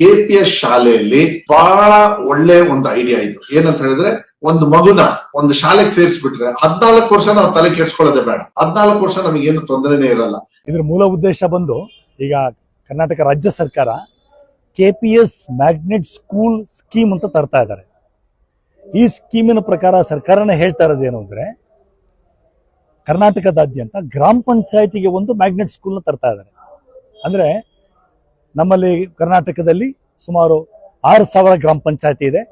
KPS ಶಾಲೆಯಲ್ಲಿ ಬಹಳ ಒಳ್ಳೆ ಒಂದು ಐಡಿಯಾ ಇದು ಏನಂತ ಹೇಳಿದ್ರೆ, ಒಂದು ಮಗುನ ಒಂದು ಶಾಲೆಗೆ ಸೇರಿಸ್ಬಿಟ್ರೆ ಹದ್ನಾಲ್ಕು ವರ್ಷ ನಾವು ತಲೆ ಕೆಡ್ಸ್ಕೊಳ್ಳೋದೇ ಬೇಡ. ಹದ್ನಾಲ್ಕು ವರ್ಷ ನಮಗೇನು ತೊಂದರೆನೇ ಇರಲ್ಲ. ಇದ್ರ ಮೂಲ ಉದ್ದೇಶ ಬಂದು ಈಗ ಕರ್ನಾಟಕ ರಾಜ್ಯ ಸರ್ಕಾರ K P S magnet school scheme ಅಂತ ತರ್ತಾ ಇದ್ದಾರೆ. ಈ ಸ್ಕೀಮಿನ ಪ್ರಕಾರ ಸರ್ಕಾರನೇ ಹೇಳ್ತಾ ಇರೋದೇನು ಅಂದ್ರೆ, ಕರ್ನಾಟಕದಾದ್ಯಂತ ಗ್ರಾಮ ಪಂಚಾಯತಿಗೆ ಒಂದು ಮ್ಯಾಗ್ನೆಟ್ ಸ್ಕೂಲ್ನ ತರ್ತಾ ಇದ್ದಾರೆ. ಅಂದ್ರೆ ನಮ್ಮಲ್ಲಿ ಕರ್ನಾಟಕದಲ್ಲಿ ಸುಮಾರು ಆರು ಸಾವಿರ ಗ್ರಾಮ ಪಂಚಾಯತಿ ಇದೆ.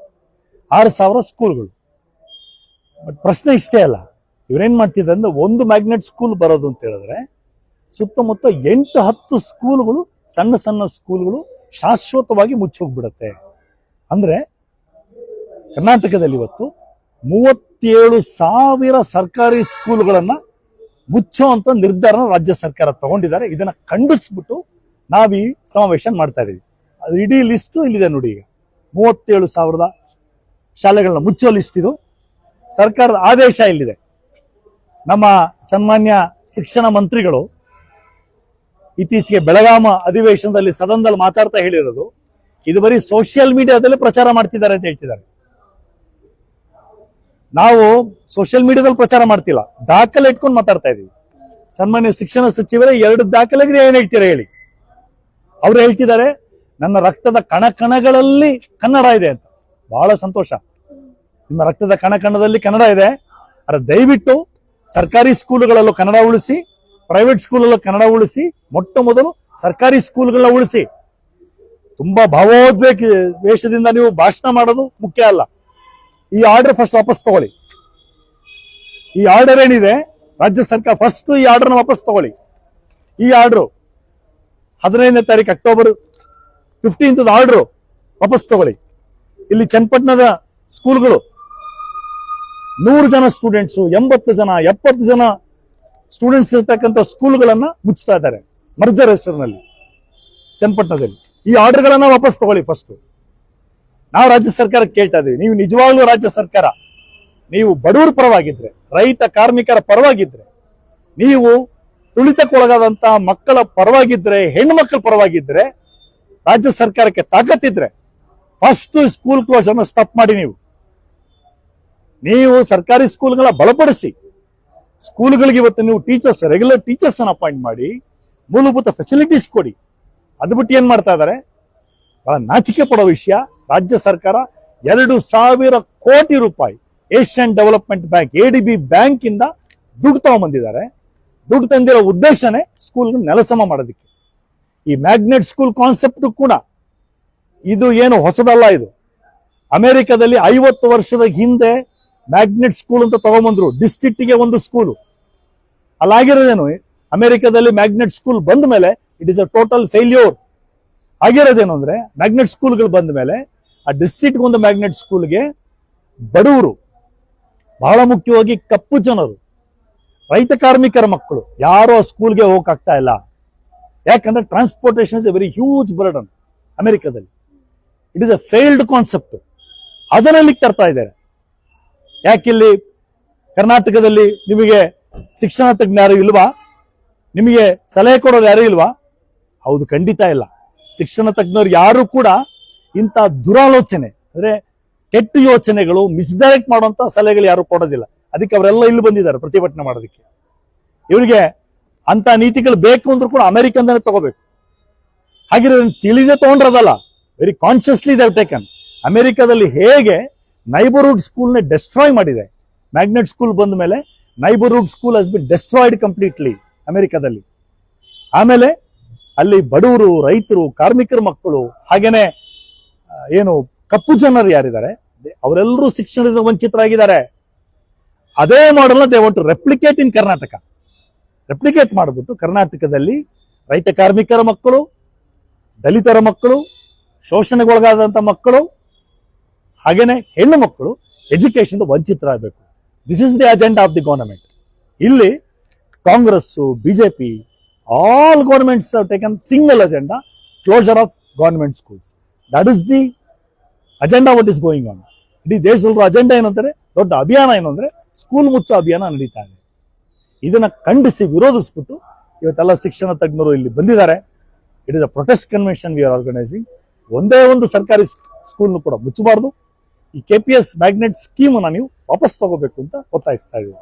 ಆರು ಸಾವಿರ ಸ್ಕೂಲ್ಗಳು. ಬಟ್ ಪ್ರಶ್ನೆ ಇಷ್ಟೇ ಅಲ್ಲ. ಇವರೇನು ಮಾಡ್ತಿದ್ದಾರೆ ಅಂದ್ರೆ ಒಂದು ಮ್ಯಾಗ್ನೆಟ್ ಸ್ಕೂಲ್ ಬರೋದು ಅಂತ ಹೇಳಿದ್ರೆ ಸುತ್ತಮುತ್ತ ಎಂಟು ಹತ್ತು ಸ್ಕೂಲ್ಗಳು ಸಣ್ಣ ಸಣ್ಣ ಸ್ಕೂಲ್ಗಳು ಶಾಶ್ವತವಾಗಿ ಮುಚ್ಚೋಗ್ಬಿಡುತ್ತೆ ಅಂದ್ರೆ ಕರ್ನಾಟಕದಲ್ಲಿ ಇವತ್ತು ಮೂವತ್ತೇಳು ಸಾವಿರ ಸರ್ಕಾರಿ ಸ್ಕೂಲ್ಗಳನ್ನ ಮುಚ್ಚೋ ಅಂತ ನಿರ್ಧಾರನ ರಾಜ್ಯ ಸರ್ಕಾರ ತಗೊಂಡಿದ್ದಾರೆ. ಇದನ್ನ ಖಂಡಿಸ್ಬಿಟ್ಟು ನಾವು ಈ ಸಮಾವೇಶ ಮಾಡ್ತಾ ಇದೀವಿ. ಅದು ಇಡೀ ಲಿಸ್ಟು ಇಲ್ಲಿದೆ ನೋಡಿ ಈಗ. ಮೂವತ್ತೇಳು ಸಾವಿರದ ಶಾಲೆಗಳನ್ನ ಮುಚ್ಚೋ ಲಿಸ್ಟ್ ಇದು. ಸರ್ಕಾರದ ಆದೇಶ ಇಲ್ಲಿದೆ. ನಮ್ಮ ಸನ್ಮಾನ್ಯ ಶಿಕ್ಷಣ ಮಂತ್ರಿಗಳು ಇತ್ತೀಚೆಗೆ ಬೆಳಗಾಮ ಅಧಿವೇಶನದಲ್ಲಿ ಸದನದಲ್ಲಿ ಮಾತಾಡ್ತಾ ಹೇಳಿರೋದು, ಇದು ಬರೀ ಸೋಷಿಯಲ್ ಮೀಡಿಯಾದಲ್ಲಿ ಪ್ರಚಾರ ಮಾಡ್ತಿದ್ದಾರೆ ಅಂತ ಹೇಳ್ತಿದ್ದಾರೆ. ನಾವು ಸೋಷಿಯಲ್ ಮೀಡಿಯಾದಲ್ಲಿ ಪ್ರಚಾರ ಮಾಡ್ತಿಲ್ಲ. ದಾಖಲೆ ಇಟ್ಕೊಂಡು ಮಾತಾಡ್ತಾ ಇದೀವಿ. ಸನ್ಮಾನ್ಯ ಶಿಕ್ಷಣ ಸಚಿವರೇ ಎರಡು ದಾಖಲೆಗೆ ಏನ್ ಹೇಳ್ತೀರಾ ಹೇಳಿ. ಅವ್ರು ಹೇಳ್ತಿದ್ದಾರೆ, ನನ್ನ ರಕ್ತದ ಕಣ ಕಣಗಳಲ್ಲಿ ಕನ್ನಡ ಇದೆ ಅಂತ. ಬಹಳ ಸಂತೋಷ. ನಿಮ್ಮ ರಕ್ತದ ಕಣ ಕಣದಲ್ಲಿ ಕನ್ನಡ ಇದೆ. ಅದ್ರ ದಯವಿಟ್ಟು ಸರ್ಕಾರಿ ಸ್ಕೂಲ್ಗಳಲ್ಲೂ ಕನ್ನಡ ಉಳಿಸಿ ಪ್ರೈವೇಟ್ ಸ್ಕೂಲಲ್ಲೂ ಕನ್ನಡ ಉಳಿಸಿ, ಮೊಟ್ಟ ಮೊದಲು ಸರ್ಕಾರಿ ಸ್ಕೂಲ್ಗಳನ್ನ ಉಳಿಸಿ. ತುಂಬಾ ಭಾವೋದ್ವೇಗ, ವೇಷದಿಂದ ನೀವು ಭಾಷಣ ಮಾಡೋದು ಮುಖ್ಯ ಅಲ್ಲ. ಈ ಆರ್ಡರ್ ಫಸ್ಟ್ ವಾಪಸ್ ತಗೊಳ್ಳಿ. ಈ ಆರ್ಡರ್ ಏನಿದೆ, ರಾಜ್ಯ ಸರ್ಕಾರ ಫಸ್ಟ್ ಈ ಆರ್ಡರ್ನ ವಾಪಸ್ ತಗೊಳ್ಳಿ. ಈ ಆರ್ಡರ್ ಹದಿನೈದನೇ ತಾರೀಕು ಅಕ್ಟೋಬರ್ ಫಿಫ್ಟೀನ್ತ್ ಆರ್ಡರ್ ವಾಪಸ್ ತಗೊಳ್ಳಿ. ಇಲ್ಲಿ ಚನ್ನಪಟ್ಟಣದ ಸ್ಕೂಲ್ಗಳು ನೂರು ಜನ ಸ್ಟೂಡೆಂಟ್ಸು ಎಂಬತ್ತು ಜನ, ಎಪ್ಪತ್ತು ಜನ ಸ್ಟೂಡೆಂಟ್ಸ್ ಇರ್ತಕ್ಕಂಥ ಸ್ಕೂಲ್ಗಳನ್ನ ಮುಚ್ಚ್ತಾ ಇದ್ದಾರೆ, ಮರ್ಜರ್ ಹೆಸರಿನಲ್ಲಿ ಚನ್ನಪಟ್ಟಣದಲ್ಲಿ. ಈ ಆರ್ಡ್ರ್ಗಳನ್ನು ವಾಪಸ್ ತಗೊಳ್ಳಿ ಫಸ್ಟ್ ನಾವು ರಾಜ್ಯ ಸರ್ಕಾರಕ್ಕೆ ಕೇಳ್ತಾ ಇದ್ದೀವಿ. ನೀವು ನಿಜವಾಗ್ಲೂ ರಾಜ್ಯ ಸರ್ಕಾರ, ನೀವು ಬಡವರ ಪರವಾಗಿದ್ರೆ, ರೈತ ಕಾರ್ಮಿಕರ ಪರವಾಗಿದ್ರೆ, ನೀವು ತುಳಿತಕ್ಕೊಳಗಾದಂತ ಮಕ್ಕಳ ಪರವಾಗಿದ್ರೆ ಹೆಣ್ಣು ಮಕ್ಕಳ ಪರವಾಗಿದ್ರೆ, ರಾಜ್ಯ ಸರ್ಕಾರಕ್ಕೆ ತಾಕತ್ತಿದ್ರೆ ಫಸ್ಟ್ ಸ್ಕೂಲ್ ಕ್ಲೋಸ್ ಅನ್ನು ಸ್ಟಾಪ್ ಮಾಡಿ ನೀವು. ನೀವು ಸರ್ಕಾರಿ ಸ್ಕೂಲ್ಗಳ ಬಲಪಡಿಸಿ ಸ್ಕೂಲ್ಗಳಿಗೆ ಇವತ್ತು ನೀವು ಟೀಚರ್ಸ್ ರೆಗ್ಯುಲರ್ ಟೀಚರ್ಸ್ ಅನ್ನು ಅಪಾಯಿಂಟ್ ಮಾಡಿ, ಮೂಲಭೂತ ಫೆಸಿಲಿಟೀಸ್ ಕೊಡಿ. ಅದು ಬಿಟ್ಟು ಏನ್ ಮಾಡ್ತಾ ಇದ್ದಾರೆ ಬಹಳ ನಾಚಿಕೆ ಪಡೋ ವಿಷಯ. ರಾಜ್ಯ ಸರ್ಕಾರ ಎರಡು ಸಾವಿರ ಕೋಟಿ ರೂಪಾಯಿ Asian development bank A D B bank ಇಂದ ದುಡ್ಡು ತಗೊಂಡ್ಬಂದಿದ್ದಾರೆ ದುಡ್ಡು ತಂದಿರೋ ಉದ್ದೇಶನೇ ಸ್ಕೂಲ್ ನೆಲಸಮ ಮಾಡೋದಕ್ಕೆ. ಈ ಮ್ಯಾಗ್ನೆಟ್ ಸ್ಕೂಲ್ ಕಾನ್ಸೆಪ್ಟ್ ಕೂಡ ಇದು ಏನು ಹೊಸದಲ್ಲ ಇದು. ಅಮೆರಿಕದಲ್ಲಿ ಐವತ್ತು ವರ್ಷದ ಹಿಂದೆ ಮ್ಯಾಗ್ನೆಟ್ ಸ್ಕೂಲ್ ಅಂತ ತಗೊಂಬಂದ್ರು. ಡಿಸ್ಟ್ರಿಕ್ಟಿಗೆ ಒಂದು ಸ್ಕೂಲು ಅಲ್ಲಾಗಿರೋದೇನು? ಅಮೆರಿಕದಲ್ಲಿ ಮ್ಯಾಗ್ನೆಟ್ ಸ್ಕೂಲ್ ಬಂದ ಮೇಲೆ it is a total failure ಆಗಿರೋದೇನು ಅಂದ್ರೆ ಮ್ಯಾಗ್ನೆಟ್ ಸ್ಕೂಲ್ಗಳು ಬಂದ ಮೇಲೆ ಆ ಡಿಸ್ಟ್ರಿಕ್ಟ್ ಒಂದು ಮ್ಯಾಗ್ನೆಟ್ ಸ್ಕೂಲ್ಗೆ ಬಡವರು, ಬಹಳ ಮುಖ್ಯವಾಗಿ ಕಪ್ಪು ಜನರು ರೈತ ಕಾರ್ಮಿಕರ ಮಕ್ಕಳು ಯಾರೋ ಸ್ಕೂಲ್ಗೆ ಹೋಗಕ್ಕಾಗ್ತಾ ಇಲ್ಲ. ಯಾಕಂದ್ರೆ transportation is a very huge burden ಅಮೆರಿಕದಲ್ಲಿ. It is a failed concept ಅದರಲ್ಲಿ ತರ್ತಾ ಇದ್ದಾರೆ. ಯಾಕಿಲ್ಲಿ ಕರ್ನಾಟಕದಲ್ಲಿ ನಿಮಗೆ ಶಿಕ್ಷಣ ತಜ್ಞ ಯಾರು ಇಲ್ವಾ? ನಿಮಗೆ ಸಲಹೆ ಕೊಡೋದು ಯಾರು ಇಲ್ವಾ? ಹೌದು, ಖಂಡಿತ ಇಲ್ಲ. ಶಿಕ್ಷಣ ತಜ್ಞರು ಯಾರು ಕೂಡ ಇಂಥ ದುರಾಲೋಚನೆ, ಅಂದ್ರೆ ಕೆಟ್ಟ ಯೋಚನೆಗಳು ಮಿಸ್ಡೈರೆಕ್ಟ್ ಮಾಡುವಂತ ಸಲಹೆಗಳು ಯಾರು ಕೊಡೋದಿಲ್ಲ. ಅದಕ್ಕೆ ಅವರೆಲ್ಲ ಇಲ್ಲಿ ಬಂದಿದ್ದಾರೆ ಪ್ರತಿಭಟನೆ ಮಾಡೋದಕ್ಕೆ. ಇವರಿಗೆ ಅಂತ ನೀತಿಗಳು ಬೇಕು ಅಂದ್ರೂ ಕೂಡ ಅಮೆರಿಕಂದನೇ ತಗೋಬೇಕು. ಹಾಗಿರೋದನ್ನ ತಿಳಿದೇ ತಗೊಂಡ್ರದಲ್ಲ ವೆರಿ ಕಾನ್ಶಿಯಸ್ಲಿ ದೇವ್ ಟೇಕನ್ ಅಮೆರಿಕದಲ್ಲಿ ಹೇಗೆ ನೈಬರ್ಹುಡ್ ಸ್ಕೂಲ್ನ ಡೆಸ್ಟ್ರಾಯ್ ಮಾಡಿದೆ. ಮ್ಯಾಗ್ನೆಟ್ ಸ್ಕೂಲ್ ಬಂದ ಮೇಲೆ neighbourhood school has been destroyed completely ಅಮೆರಿಕದಲ್ಲಿ. ಆಮೇಲೆ ಅಲ್ಲಿ ಬಡವರು, ರೈತರು, ಕಾರ್ಮಿಕರ, ಮಕ್ಕಳು, ಹಾಗೇನೆ ಏನು ಕಪ್ಪು ಜನರು ಯಾರಿದ್ದಾರೆ, ಅವರೆಲ್ಲರೂ ಶಿಕ್ಷಣದಿಂದ ವಂಚಿತರಾಗಿದ್ದಾರೆ. ಅದೇ ಮಾಡಲ್ನ they want replicate in Karnataka replicate ಮಾಡಿಬಿಟ್ಟು ಕರ್ನಾಟಕದಲ್ಲಿ ರೈತ ಕಾರ್ಮಿಕರ ಮಕ್ಕಳು, ದಲಿತರ ಮಕ್ಕಳು ಶೋಷಣೆಗೊಳಗಾದಂಥ ಮಕ್ಕಳು, ಹಾಗೇನೆ ಹೆಣ್ಣು ಮಕ್ಕಳು education ವಂಚಿತರಾಗಬೇಕು this is the agenda of the government ಇಲ್ಲಿ Congress BJP all governments taken single agenda closer of government schools that is the agenda what is going on ಇಡೀ ದೇಶದಲ್ಲೂ ಅಜೆಂಡಾ ಏನು ಅಂತಾರೆ ದೊಡ್ಡ ಅಭಿಯಾನ ಏನು ಅಂದ್ರೆ ಸ್ಕೂಲ್ ಮುಚ್ಚೋ ಅಭಿಯಾನ ನಡೀತಾ ಇದೆ. ಇದನ್ನ ಖಂಡಿಸಿ ವಿರೋಧಿಸ್ಬಿಟ್ಟು ಇವತ್ತೆಲ್ಲ ಶಿಕ್ಷಣ ತಜ್ಞರು ಇಲ್ಲಿ ಬಂದಿದ್ದಾರೆ. It is a protest convention we are organising ಒಂದೇ ಒಂದು ಸರ್ಕಾರಿ ಸ್ಕೂಲ್ನು ಕೂಡ ಮುಚ್ಚಬಾರ್ದು. ಈ ಕೆ ಪಿ ಎಸ್ ಮ್ಯಾಗ್ನೆಟ್ ಸ್ಕೀಮನ್ನ ನೀವು ವಾಪಸ್ ತಗೋಬೇಕು ಅಂತ ಒತ್ತಾಯಿಸ್ತಾ ಇದ್ದೀವಿ.